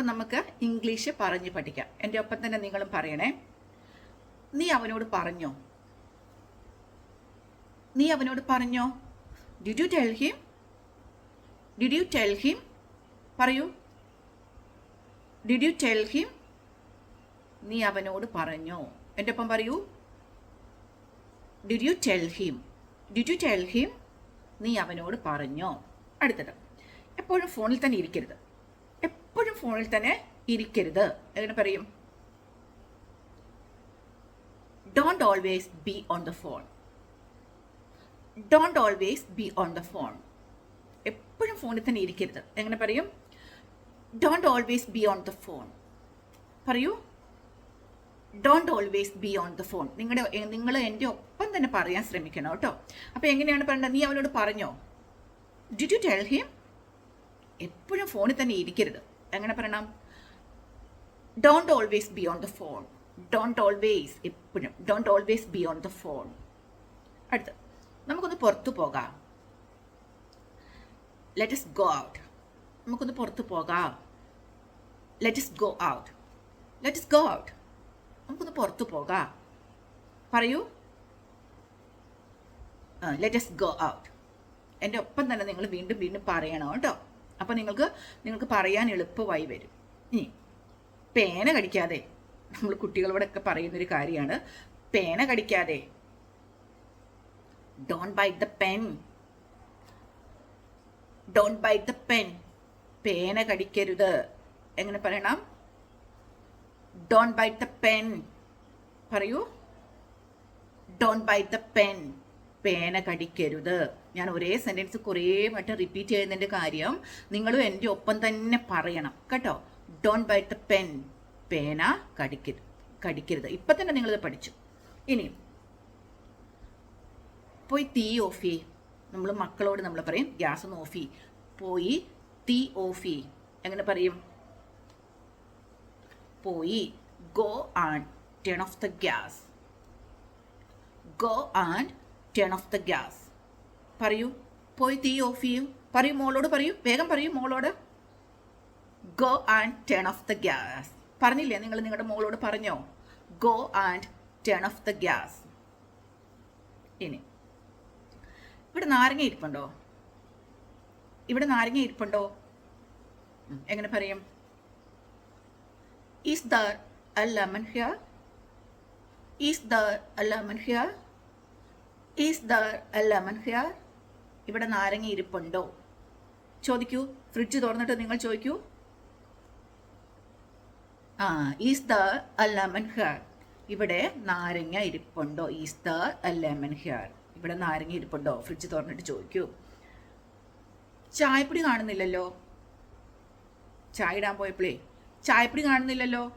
അപ്പം നമുക്ക് ഇംഗ്ലീഷ് പറഞ്ഞ് പഠിക്കാം. എന്റെ ഒപ്പം തന്നെ നിങ്ങളും പറയണേ. നീ അവനോട് പറഞ്ഞോ? നീ അവനോട് പറഞ്ഞോ? Did you tell him did you tell him പറയൂ. ഡിഡ് യു ടെൽ ഹിം നീ അവനോട് പറഞ്ഞോ? എന്റെ ഒപ്പം പറയൂ. Did you tell him did you tell him നീ അവനോട് പറഞ്ഞോ? അടുത്തത്. എപ്പോഴും ഫോണിൽ തന്നെ ഇരിക്കരുത്. എപ്പോഴും ഫോണിൽ തന്നെ ഇരിക്കരുത്. എങ്ങനെ പറയും? Don't always be on the phone don't always be on the phone എപ്പോഴും ഫോണിൽ തന്നെ ഇരിക്കരുത്. എങ്ങനെ പറയും? Don't always be on the phone പറയൂ. Don't always be on the phone നിങ്ങളുടെ നിങ്ങൾ എന്റെ ഒപ്പം തന്നെ പറയാൻ ശ്രമിക്കണം കേട്ടോ. അപ്പോൾ എങ്ങനെയാണ് പറയേണ്ടത്? നീ അവനോട് പറഞ്ഞോ. ഡിഡ് യു ടെൽ ഹിം എപ്പോഴും ഫോണിൽ തന്നെ ഇരിക്കരുത്. എങ്ങനെ പറയണം? Don't always be on the phone don't always എപ്പോഴും. Don't always be on the phone അടുത്ത്. നമുക്കൊന്ന് പുറത്തു പോകാം. ലെറ്റ് ഇസ് ഗോ ഔട്ട് നമുക്കൊന്ന് പുറത്തു പോകാം. Let us go out let us go out നമുക്കൊന്ന് പുറത്തു പോകാം. പറയൂ. ലെറ്റ് ഇസ് ഗോ ഔട്ട് എന്റെ ഒപ്പം തന്നെ നിങ്ങൾ വീണ്ടും വീണ്ടും പറയണം കേട്ടോ. അപ്പം നിങ്ങൾക്ക് നിങ്ങൾക്ക് പറയാൻ എളുപ്പമായി വരും. ഇനി പേന കടിക്കാതെ നമ്മൾ കുട്ടികളോടൊക്കെ പറയുന്നൊരു കാര്യമാണ്. പേന കടിക്കാതെ don't bite the pen don't bite the pen പേന കടിക്കരുത്. എങ്ങനെ പറയണം? ഡോണ്ട് ബൈറ്റ് ദ പെൻ പറയൂ. ഡോണ്ട് ബൈറ്റ് ദ പെൻ പേന കടിക്കരുത്. ഞാൻ ഒരേ സെന്റൻസ് കുറേ വട്ടം റിപ്പീറ്റ് ചെയ്യുന്നതിന്റെ കാര്യം നിങ്ങളും എന്റെ ഒപ്പം തന്നെ പറയണം. കേട്ടോ? ഡോൺ ബൈറ്റ് ദ പെൻ പേന കടിക്കരുത് കടിക്കരുത്. ഇപ്പം തന്നെ നിങ്ങളിത് പഠിച്ചു. ഇനി പോയി തീ ഓഫ് ചെയ് നമ്മൾ മക്കളോട് നമ്മൾ പറയും ഗ്യാസ് ഒന്ന് ഓഫ് ചെയ് പോയി തീ ഓഫ് ചെയ് എങ്ങനെ പറയും? പോയി go and turn off the gas go and turn off the gas പറയൂ. പോയി തീ ഓഫ് ചെയ്യൂ. പറയൂ മോളോട് പറയൂ. വേഗം പറയൂ മോളോട്. Go and turn off the gas പറഞ്ഞില്ലേ നിങ്ങൾ നിങ്ങളുടെ മോളോട് പറഞ്ഞോ? Go and turn off the gas ഇനി. ഇവിടെ നാരങ്ങ ഇരിപ്പുണ്ടോ? ഇവിടെ നാരങ്ങ ഇരിപ്പുണ്ടോ? എങ്ങനെ പറയും? Is there a lemon is there a lemon is there a lemon ഇവിടെ നാരങ്ങ ഇരിപ്പുണ്ടോ? ചോദിക്കൂ. ഫ്രിഡ്ജ് തുറന്നിട്ട് നിങ്ങൾ ചോദിക്കൂ. ആ is the a lemon here ഇവിടെ നാരങ്ങ ഇരിപ്പുണ്ടോ? ഈസ് ദ ലെമൺ ഹിയർ ഇവിടെ നാരങ്ങ ഇരിപ്പുണ്ടോ? ഫ്രിഡ്ജ് തുറന്നിട്ട് ചോദിക്കൂ. ചായപ്പൊടി കാണുന്നില്ലല്ലോ. ചായ ഇടാൻ പോയപ്പോഴേ ചായപ്പൊടി കാണുന്നില്ലല്ലോ.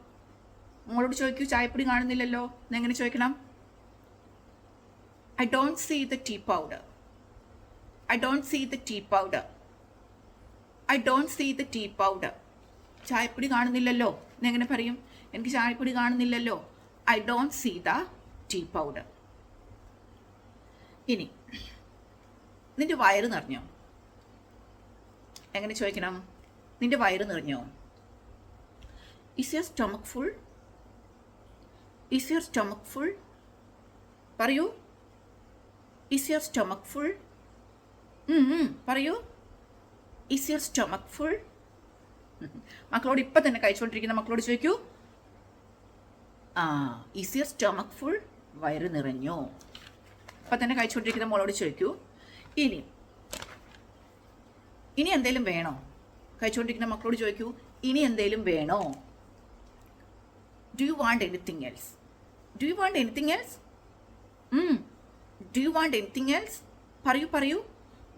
മോളോട് ചോദിക്കൂ ചായപ്പൊടി കാണുന്നില്ലല്ലോ. എന്നെങ്ങനെ ചോദിക്കണം? I don't see the tea powder I don't see the tea powder I don't see the tea powder ചായപ്പൊടി കാണുന്നില്ലല്ലോ? എന്നെങ്ങനെ പറയും? എനിക്ക് ചായപ്പൊടി കാണുന്നില്ലല്ലോ. I don't see the tea powder ഇനി നിന്റെ വയറ് നിറഞ്ഞോ? എങ്ങനെ ചോദിക്കണം? നിന്റെ വയറ് നിറഞ്ഞോ? Is your stomach full is your stomach full പറയൂ. ഇസ് യുവർ സ്റ്റൊമക്ക് ഫുൾ പറയൂ. ഇസ് യുവർ സ്റ്റൊമക് ഫുൾ മക്കളോട് ഇപ്പം തന്നെ കഴിച്ചുകൊണ്ടിരിക്കുന്ന മക്കളോട് ചോദിക്കൂ. ആ ഇസ് യുവർ സ്റ്റൊമക് ഫുൾ വയറ് നിറഞ്ഞോ? ഇപ്പം തന്നെ കഴിച്ചുകൊണ്ടിരിക്കുന്ന മോളോട് ചോദിക്കൂ. ഇനി ഇനി എന്തേലും വേണോ? കഴിച്ചുകൊണ്ടിരിക്കുന്ന മക്കളോട് ചോദിക്കൂ. ഇനി എന്തേലും വേണോ? Do you want anything else do you want anything else do you want anything else പറയൂ പറയൂ.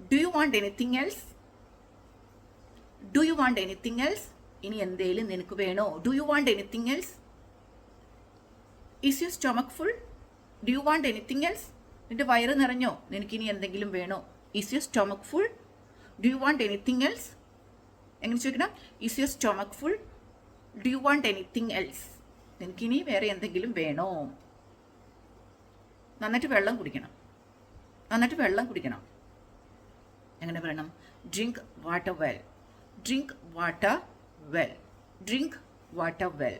Do you want anything else do you want anything else ഇനി എന്തേലും നിനക്ക് വേണോ? Do you want anything else is you stomach full do you want anything else നിന്റെ വയറ് നിറഞ്ഞോ? നിനക്കിനി എന്തെങ്കിലും വേണോ? Is you stomach full do you want anything else എങ്ങനെ ചോദിക്കണം? Is you stomach full do you want anything else നിനക്കിനി വേറെ എന്തെങ്കിലും വേണോ? നന്നായിട്ട് വെള്ളം കുടിക്കണം. നന്നായിട്ട് വെള്ളം കുടിക്കണം. എങ്ങനെ പറയണം? Drink water well drink water well drink water well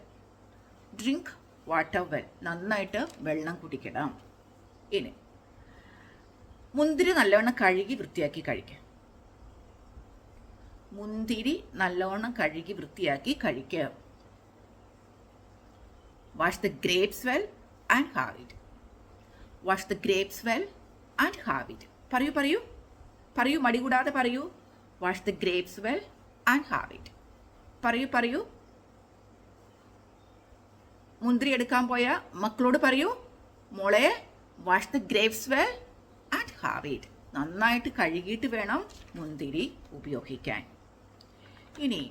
drink water well നന്നായിട്ട് വെള്ളം കുടിക്കണം. ഇനി മുന്തിരി നല്ലവണ്ണം കഴുകി വൃത്തിയാക്കി കഴിക്കുക മുന്തിരി നല്ലവണ്ണം കഴുകി വൃത്തിയാക്കി കഴിക്കുക wash the grapes well and have it wash the grapes well and have it പറയൂ പറയൂ. പറയൂ മടി കൂടാതെ പറയൂ. Wash the grapes well and have it പറയൂ പറയൂ. മുന്തിരി എടുക്കാൻ പോയ മക്കളോട് പറയൂ. മോളെ wash the grapes well and have it നന്നായിട്ട് കഴുകിയിട്ട് വേണം മുന്തിരി ഉപയോഗിക്കാൻ. ഇനി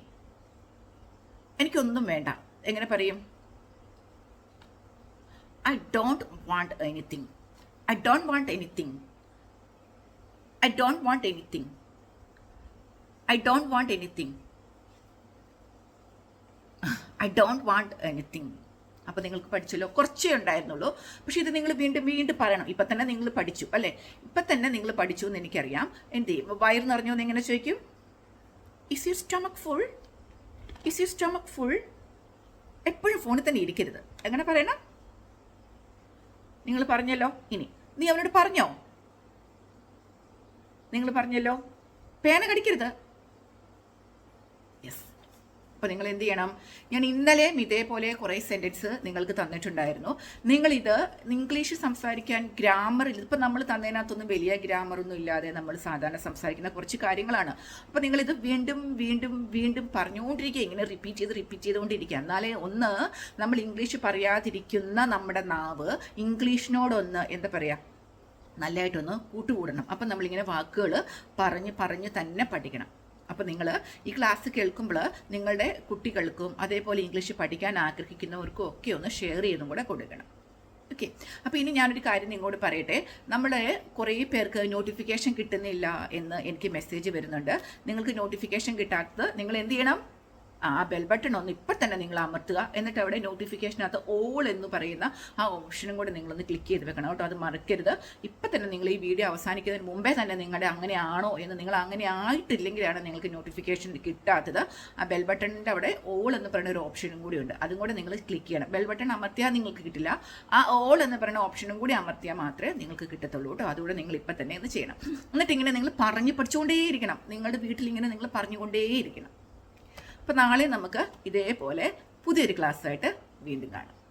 എനിക്കൊന്നും വേണ്ട. എങ്ങനെ പറയും? I don't want anything I don't want anything I don't want anything. I don't want anything. I don't want anything അപ്പോൾ നിങ്ങൾക്ക് പഠിച്ചല്ലോ? കുറച്ചേ ഉണ്ടായിരുന്നുള്ളൂ. പക്ഷേ ഇത് നിങ്ങൾ വീണ്ടും വീണ്ടും പറയണം. ഇപ്പം തന്നെ നിങ്ങൾ പഠിച്ചു അല്ലേ? ഇപ്പം തന്നെ നിങ്ങൾ പഠിച്ചു എന്ന് എനിക്കറിയാം. എന്ത് ചെയ്യും? വയറ് നിറഞ്ഞോ എന്ന് എങ്ങനെ ചോദിക്കും? Is you stomach full is you stomach full എപ്പോഴും ഫോണിൽ തന്നെ ഇരിക്കരുത്. എങ്ങനെ പറയണം? നിങ്ങൾ പറഞ്ഞല്ലോ? ഇനി. നീ അവനോട് പറഞ്ഞോ? നിങ്ങൾ പറഞ്ഞല്ലോ. പേന കടിക്കരുത്. യെസ് അപ്പോൾ നിങ്ങൾ എന്ത് ചെയ്യണം? ഞാൻ ഇന്നലെയും ഇതേപോലെ കുറേ സെന്റൻസ് നിങ്ങൾക്ക് തന്നിട്ടുണ്ടായിരുന്നു. നിങ്ങളിത് ഇംഗ്ലീഷ് സംസാരിക്കാൻ ഗ്രാമറിൽ ഇപ്പം നമ്മൾ തന്നതിനകത്തൊന്നും വലിയ ഗ്രാമറൊന്നും ഇല്ലാതെ നമ്മൾ സാധാരണ സംസാരിക്കുന്ന കുറച്ച് കാര്യങ്ങളാണ്. അപ്പോൾ നിങ്ങളിത് വീണ്ടും വീണ്ടും വീണ്ടും പറഞ്ഞുകൊണ്ടിരിക്കുക. ഇങ്ങനെ റിപ്പീറ്റ് ചെയ്ത് റിപ്പീറ്റ് ചെയ്തുകൊണ്ടിരിക്കുക. എന്നാലേ ഒന്ന് നമ്മൾ ഇംഗ്ലീഷ് പറയാതിരിക്കുന്ന നമ്മുടെ നാവ് ഇംഗ്ലീഷിനോടൊന്ന് എന്താ പറയുക നല്ലതായിട്ടൊന്ന് കൂട്ടുകൂടണം. അപ്പം നമ്മളിങ്ങനെ വാക്കുകൾ പറഞ്ഞ് പറഞ്ഞ് തന്നെ പഠിക്കണം. അപ്പോൾ നിങ്ങൾ ഈ ക്ലാസ് കേൾക്കുമ്പോൾ നിങ്ങളുടെ കുട്ടികൾക്കും അതേപോലെ ഇംഗ്ലീഷ് പഠിക്കാൻ ആഗ്രഹിക്കുന്നവർക്കും ഒക്കെ ഒന്ന് ഷെയർ ചെയ്തും കൂടെ കൊടുക്കണം. ഓക്കെ അപ്പോൾ ഇനി ഞാനൊരു കാര്യം നിങ്ങളോട് പറയട്ടെ. നമ്മൾ കുറേ പേർക്ക് നോട്ടിഫിക്കേഷൻ കിട്ടുന്നില്ല എന്ന് എനിക്ക് മെസ്സേജ് വരുന്നുണ്ട്. നിങ്ങൾക്ക് നോട്ടിഫിക്കേഷൻ കിട്ടാത്തത് നിങ്ങൾ എന്ത് ചെയ്യണം? ആ ബെൽ ബട്ടൺ ഒന്ന് ഇപ്പം തന്നെ നിങ്ങൾ അമർത്തുക. എന്നിട്ട് അവിടെ നോട്ടിഫിക്കേഷനകത്ത് ഓൾ എന്ന് പറയുന്ന ആ ഓപ്ഷനും കൂടെ നിങ്ങളൊന്ന് ക്ലിക്ക് ചെയ്ത് വെക്കണം കേട്ടോ. അത് മറക്കരുത്. ഇപ്പം തന്നെ നിങ്ങൾ ഈ വീഡിയോ അവസാനിക്കുന്നതിന് മുമ്പേ തന്നെ നിങ്ങളുടെ അങ്ങനെയാണോ എന്ന് നിങ്ങൾ അങ്ങനെ ആയിട്ടില്ലെങ്കിലാണ് നിങ്ങൾക്ക് നോട്ടിഫിക്കേഷൻ കിട്ടാത്തത്. ആ ബെൽ ബട്ടണിന്റെ അവിടെ ഓൾ എന്ന് പറയുന്ന ഒരു ഓപ്ഷനും കൂടി ഉണ്ട്. അതും കൂടെ നിങ്ങൾ ക്ലിക്ക് ചെയ്യണം. ബെൽ ബട്ടൺ അമർത്തിയാൽ നിങ്ങൾക്ക് കിട്ടില്ല. ആ ഓൾ എന്ന് പറയുന്ന ഓപ്ഷനും കൂടി അമർത്തിയാൽ മാത്രമേ നിങ്ങൾക്ക് കിട്ടത്തുള്ളൂ കേട്ടോ. അതുകൂടെ നിങ്ങൾ ഇപ്പം തന്നെ ഇത് ചെയ്യണം. എന്നിട്ട് ഇങ്ങനെ നിങ്ങൾ പറഞ്ഞു പഠിച്ചുകൊണ്ടേയിരിക്കണം. നിങ്ങളുടെ വീട്ടിൽ ഇങ്ങനെ നിങ്ങൾ പറഞ്ഞുകൊണ്ടേയിരിക്കണം. അപ്പോൾ നാളെ നമുക്ക് ഇതേപോലെ പുതിയൊരു ക്ലാസ്സായിട്ട് വീണ്ടും കാണാം.